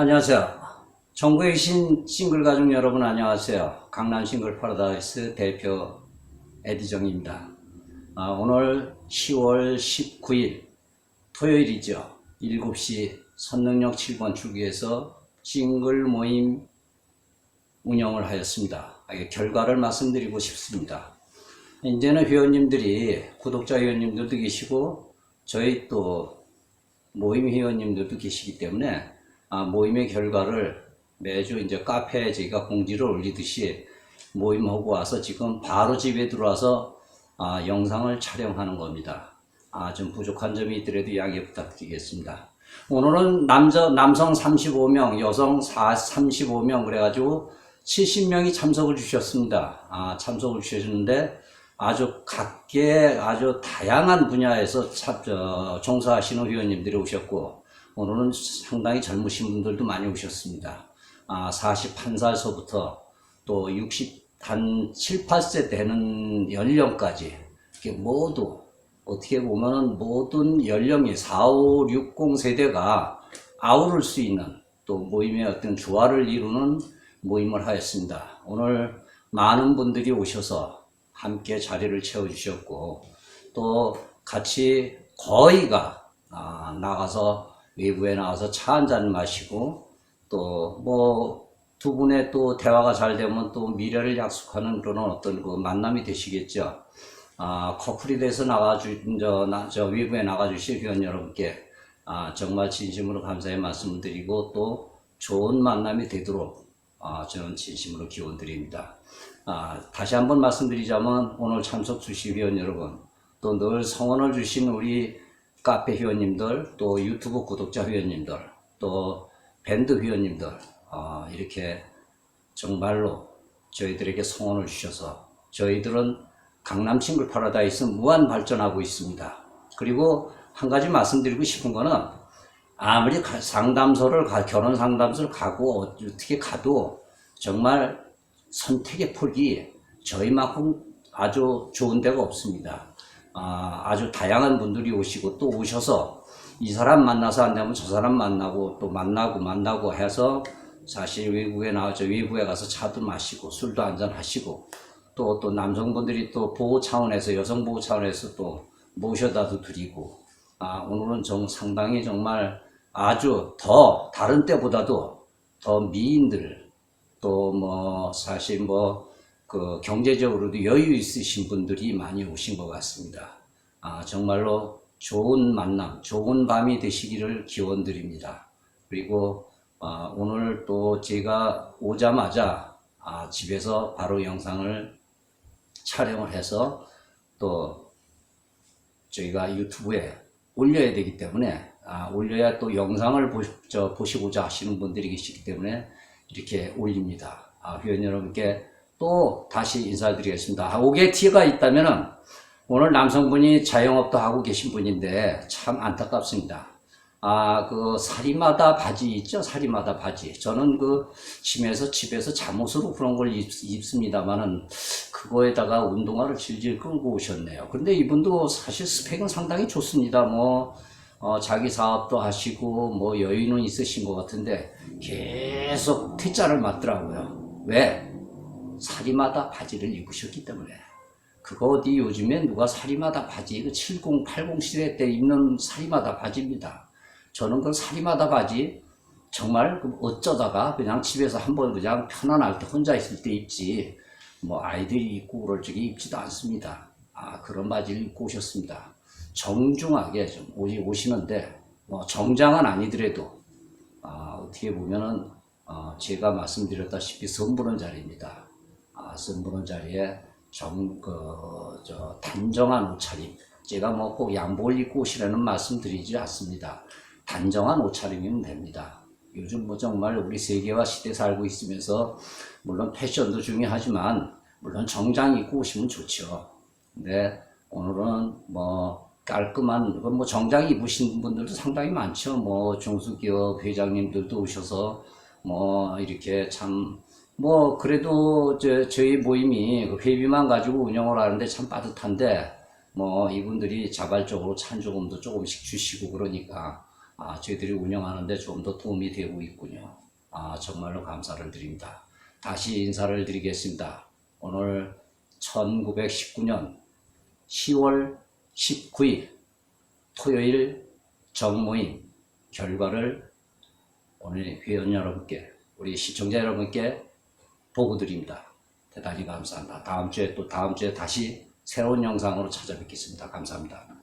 안녕하세요. 전국에 계신 싱글 가족 여러분 안녕하세요. 강남 싱글 파라다이스 대표 에디정입니다. 아, 오늘 10월 19일 토요일이죠. 7시 선능역 7번 출구에서 싱글 모임 운영을 하였습니다. 아, 이 결과를 말씀드리고 싶습니다. 이제는 회원님들이 구독자 회원님들도 계시고 저희 또 모임 회원님들도 계시기 때문에 아, 모임의 결과를 매주 이제 카페에 저희가 공지를 올리듯이 모임하고 와서 지금 바로 집에 들어와서 아, 영상을 촬영하는 겁니다. 아, 좀 부족한 점이 있더라도 양해 부탁드리겠습니다. 오늘은 남자, 남성 35명, 여성 4, 35명 그래가지고 70명이 참석을 주셨습니다. 아, 참석을 주셨는데 아주 각계 아주 다양한 분야에서 참, 저, 종사하시는 회원님들이 오셨고 오늘은 상당히 젊으신 분들도 많이 오셨습니다. 아, 41살서부터 또 60, 한 7, 8세 되는 연령까지 모두 어떻게 보면은 모든 연령이 4, 5, 60 세대가 아우를 수 있는 또 모임의 어떤 조화를 이루는 모임을 하였습니다. 오늘 많은 분들이 오셔서 함께 자리를 채워주셨고 또 같이 거의가 아, 나가서 외부에 나가서 차 한잔 마시고 또 뭐 두 분의 또 대화가 잘 되면 또 미래를 약속하는 그런 어떤 그 만남이 되시겠죠. 아, 커플이 돼서 나가주, 저, 나, 저 외부에 나가주실 회원 여러분께 아, 정말 진심으로 감사의 말씀을 드리고 또 좋은 만남이 되도록 아, 저는 진심으로 기원 드립니다. 아, 다시 한번 말씀드리자면 오늘 참석 주신 회원 여러분 또 늘 성원을 주신 우리 카페 회원님들 또 유튜브 구독자 회원님들 또 밴드 회원님들 아, 이렇게 정말로 저희들에게 성원을 주셔서 저희들은 강남 싱글 파라다이스 무한 발전하고 있습니다. 그리고 한 가지 말씀드리고 싶은 거는 아무리 가- 상담소를 가, 결혼 상담소를 가고 어떻게 가도 정말 선택의 폭이 저희만큼 아주 좋은 데가 없습니다. 아, 아주 다양한 분들이 오시고 또 오셔서 이 사람 만나서 안 되면 저 사람 만나고 또 만나고 만나고 해서 사실 외국에 나와서 외부에 가서 차도 마시고 술도 한잔 하시고 또 또 남성분들이 또 보호 차원에서 여성 보호 차원에서 또 모셔다도 드리고 아 오늘은 정 상당히 정말 아주 더 다른 때보다도 더 미인들 또 뭐 사실 뭐 그 경제적으로도 여유 있으신 분들이 많이 오신 것 같습니다. 아 정말로 좋은 만남, 좋은 밤이 되시기를 기원드립니다. 그리고 아, 오늘 또 제가 오자마자 아, 집에서 바로 영상을 촬영을 해서 또 저희가 유튜브에 올려야 되기 때문에 아, 올려야 또 영상을 보, 저, 보시고자 하시는 분들이 계시기 때문에 이렇게 올립니다. 아, 회원 여러분께 또 다시 인사드리겠습니다. 아, 오게 티가 있다면은 오늘 남성분이 자영업도 하고 계신 분인데 참 안타깝습니다. 아, 그 사리마다 바지 있죠? 사리마다 바지. 저는 그 집에서 집에서 잠옷으로 그런 걸 입, 입습니다만은 그거에다가 운동화를 질질 끌고 오셨네요. 근데 이분도 사실 스펙은 상당히 좋습니다. 뭐 어, 자기 사업도 하시고 뭐 여유는 있으신 것 같은데 계속 퇴짜를 맞더라고요. 왜? 사리마다 바지를 입으셨기 때문에. 그거 어디 요즘에 누가 사리마다 바지, 그 70, 80 시대 때 입는 사리마다 바지입니다. 저는 그 사리마다 바지 정말 그 어쩌다가 그냥 집에서 한번 그냥 편안할 때 혼자 있을 때 입지 뭐 아이들이 입고 그럴 적에 입지도 않습니다. 아 그런 바지를 입고 오셨습니다. 정중하게 좀 오시, 오시는데 뭐 정장은 아니더라도 아, 어떻게 보면은 어, 제가 말씀드렸다시피 선보는 자리입니다. 아, 선보는 자리에 정, 그, 저, 단정한 옷차림. 제가 뭐 꼭 양복을 입고 오시라는 말씀 드리지 않습니다. 단정한 옷차림이면 됩니다. 요즘 뭐 정말 우리 세계화 시대 살고 있으면서 물론 패션도 중요하지만 물론 정장 입고 오시면 좋죠. 근데 오늘은 뭐 깔끔한 뭐 정장 입으신 분들도 상당히 많죠. 뭐 중소기업 회장님들도 오셔서 뭐 이렇게 참 뭐 그래도 저 저희 모임이 그 회비만 가지고 운영을 하는데 참 빠듯한데 뭐 이분들이 자발적으로 찬조금도 조금씩 주시고 그러니까 아, 저희들이 운영하는데 좀 더 도움이 되고 있군요. 아, 정말로 감사를 드립니다. 다시 인사를 드리겠습니다. 오늘 1919년 10월 19일 토요일 정모임 결과를 오늘 회원 여러분께 우리 시청자 여러분께 보고 드립니다. 대단히 감사합니다. 다음 주에 또 다음 주에 다시 새로운 영상으로 찾아뵙겠습니다. 감사합니다.